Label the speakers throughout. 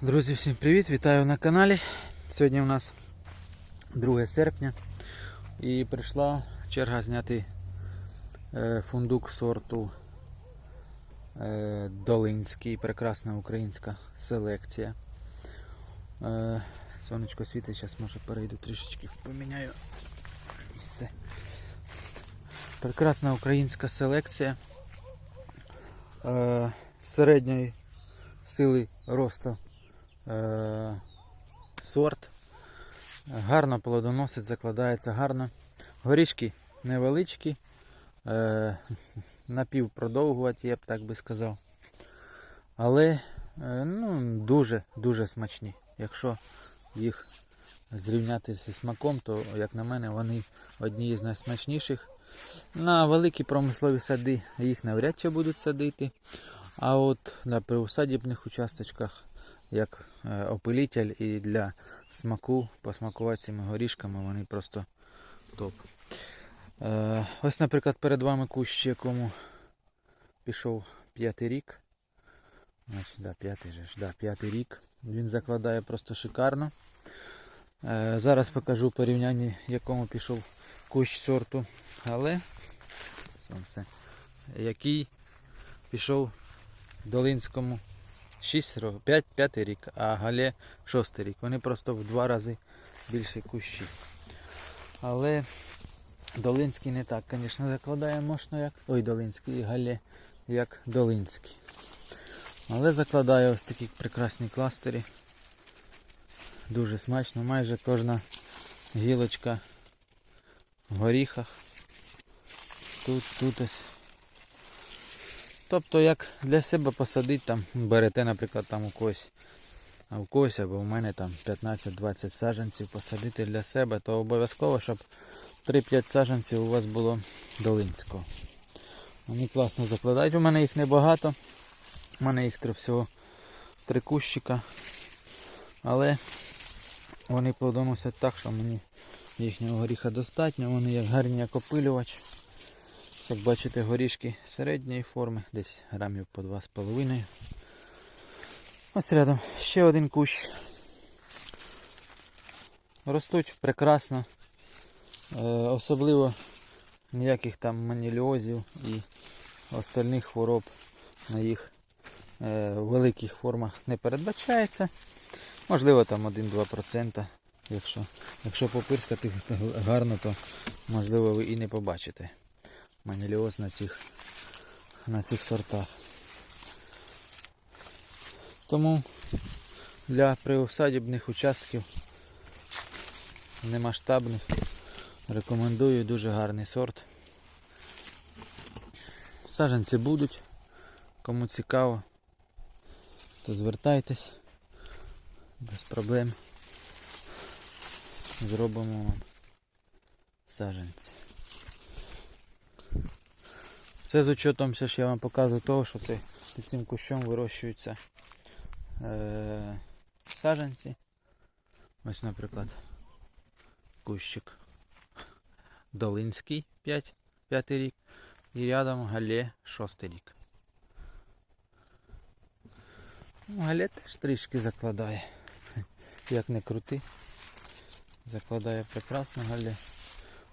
Speaker 1: Друзі, всім привіт! Вітаю на каналі. Сьогодні у нас 2 серпня і прийшла черга зняти е, фундук сорту е, Долинський, прекрасна українська селекція. Е, Сонечко світить, зараз може перейду трішечки, поміняю місце. Прекрасна українська селекція середньої сили росту е, сорт. Гарно плодоносить, закладається гарно. Горішки невеличкі, е, напівпродовгуваті, я б так би сказав. Але е, ну, дуже-дуже смачні. Якщо їх зрівняти зі смаком, то, як на мене, вони одні з найсмачніших. На великі промислові сади їх навряд чи будуть садити. А от на приусадібних участочках, як е, опилитель і для смаку, посмакувати цими горішками, вони просто топ. Е, ось, наприклад, перед вами кущ, якому пішов п'ятий рік. Ось, да, п'ятий же да, п'ятий рік. Він закладає просто шикарно. Е, зараз покажу порівняння, якому пішов кущ сорту. Але все. Який пішов Долинському 6 років, 5, 5 рік, а Гале 6 рік. Вони просто в два рази більше кущі. Але Долинський не так, звісно, закладає мощно як. Ой, Долинський і Гале як Долинський. Але закладає ось такі прекрасні кластери. Дуже смачно, майже кожна гілочка в горіхах. Тут, тут ось. Тобто як для себе посадити, там берете, наприклад, там у когось, у когось або у мене там 15-20 саджанців посадити для себе, то обов'язково, щоб 3-5 саджанців у вас було долинського. Вони класно закладають. У мене їх небагато. У мене їх всього три кущика. Але вони плодоносять так, що мені їхнього горіха достатньо. Вони як гарні як опилювач. Як бачите, горішки середньої форми, десь грамів по 2,5. Ось рядом ще один кущ. Ростуть прекрасно. Е, особливо ніяких там маніліозів і остальних хвороб на їх е, великих формах не передбачається. Можливо там 1-2%. Якщо, якщо попирскати гарно, то можливо ви і не побачите маніліоз на цих, на цих сортах. Тому для приусадібних участків немасштабних рекомендую дуже гарний сорт. Саженці будуть. Кому цікаво, то звертайтесь без проблем. Зробимо вам саженці. Це з учетом, все ж я вам показую того, що це під цим кущом вирощуються е, саджанці. Ось, наприклад, кущик Долинський 5, 5 рік і рядом Гале 6 рік. Ну, Гале теж трішки закладає. Як не крути. Закладає прекрасно Гале.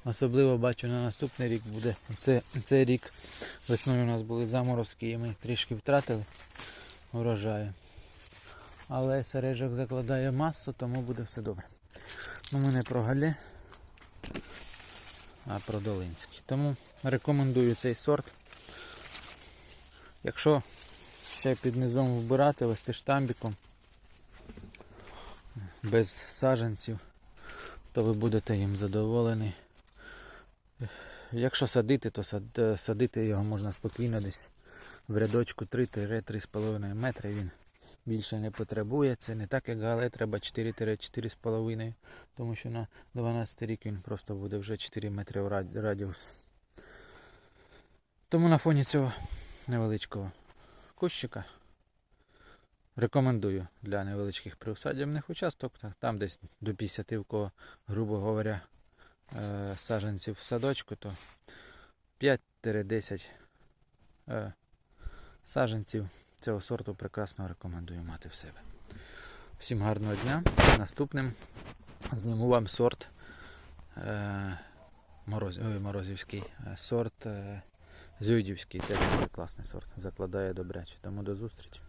Speaker 1: Особливо бачу на наступний рік буде. Це, цей рік весною у нас були заморозки і ми трішки втратили урожаю. Але сережок закладає масу, тому буде все добре. Ну ми не про Гале, а про Долинський. Тому рекомендую цей сорт. Якщо ще під низом вбирати, вести штамбіком без саженців, то ви будете їм задоволені. Якщо садити, то садити його можна спокійно десь в рядочку 3-3,5 метри. Він більше не потребує. Це не так, як гале, треба 4-4,5, тому що на 12 рік він просто буде вже 4 метри в радіус. Тому на фоні цього невеличкого кущика рекомендую для невеличких приусадібних участок, там десь до 50 в кого, грубо говоря, е, саджанців в садочку, то 5-10 е, саджанців цього сорту прекрасно рекомендую мати в себе. Всім гарного дня. Наступним зніму вам сорт е, Морозівський, е, сорт е, Зюйдівський. Це дуже класний сорт. Закладає добряче. Тому до зустрічі.